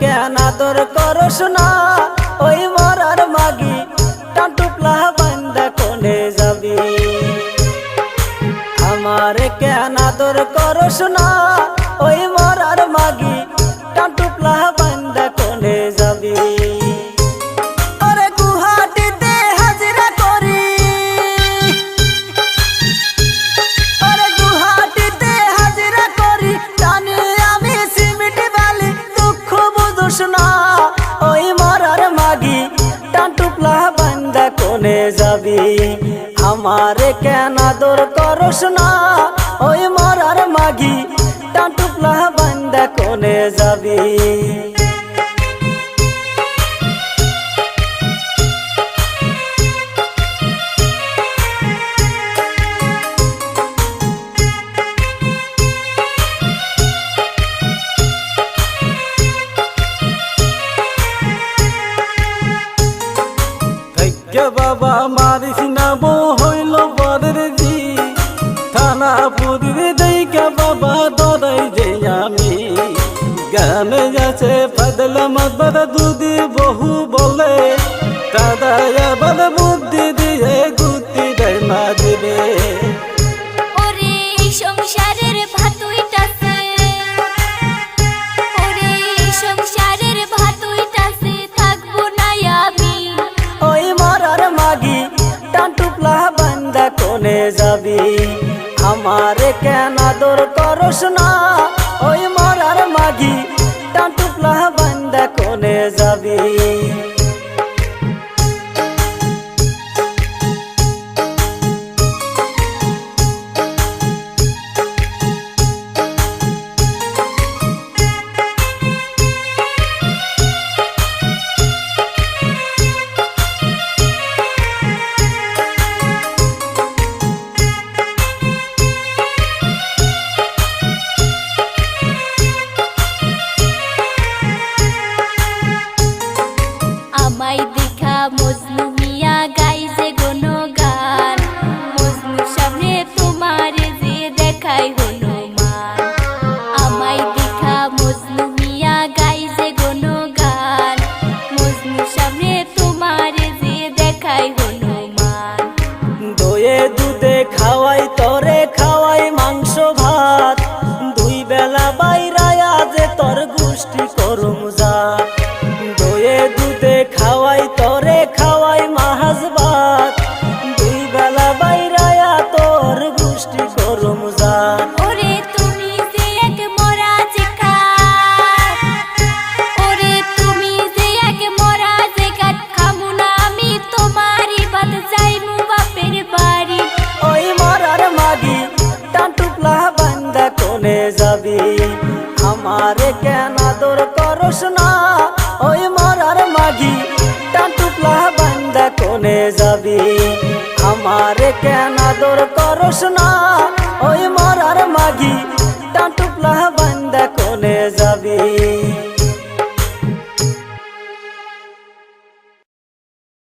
কেন আদর করস না? ওই মরার মাগি, টাটুপলা বান্দা কোনে যাবি? আমার কেন আদর করস না? ওই মরার মাগি কোনে যাবি? আমারে কেন আদর করস না? ওই মরার মাগি টাটুপলা বান্দা কোনে যাবি? বাবা, মারিস না বউ হইল বরের জি। থানা পুরীর দেখা বাবা দরাই যে আমি। গানে যাচ্ছে পাদলা মাতবার দুদি বহু বলে। দাদা আবার বুদ্ধি দিয়ে গুতি দেয় মা বান্দা যাবি? আমারে কেন আদর করস না? ওই মরার মাগি, টান টুকলা বান্দা কোনে যাবি? আমায় দেখা মজনু মিয়া গাইছে। তরে খাওয়াই মাহাজ ভাত। দুই বেলা বাইরায়া তোর গোষ্ঠী করুম যা ওরে তুমি যে এক মরা যে ওরে তুমি যে এক মরা যে খামু না আমি তোমারই বাদ যাইমু বাপের বাড়ি। ওই মরার মাগি টাটুপলা বান্দা কোনে যাবি? আমারে কেন আদর করস না? মনে যাবি? আমারে কেন দর করস না? ওই মরার মাগি টা টাটুপলা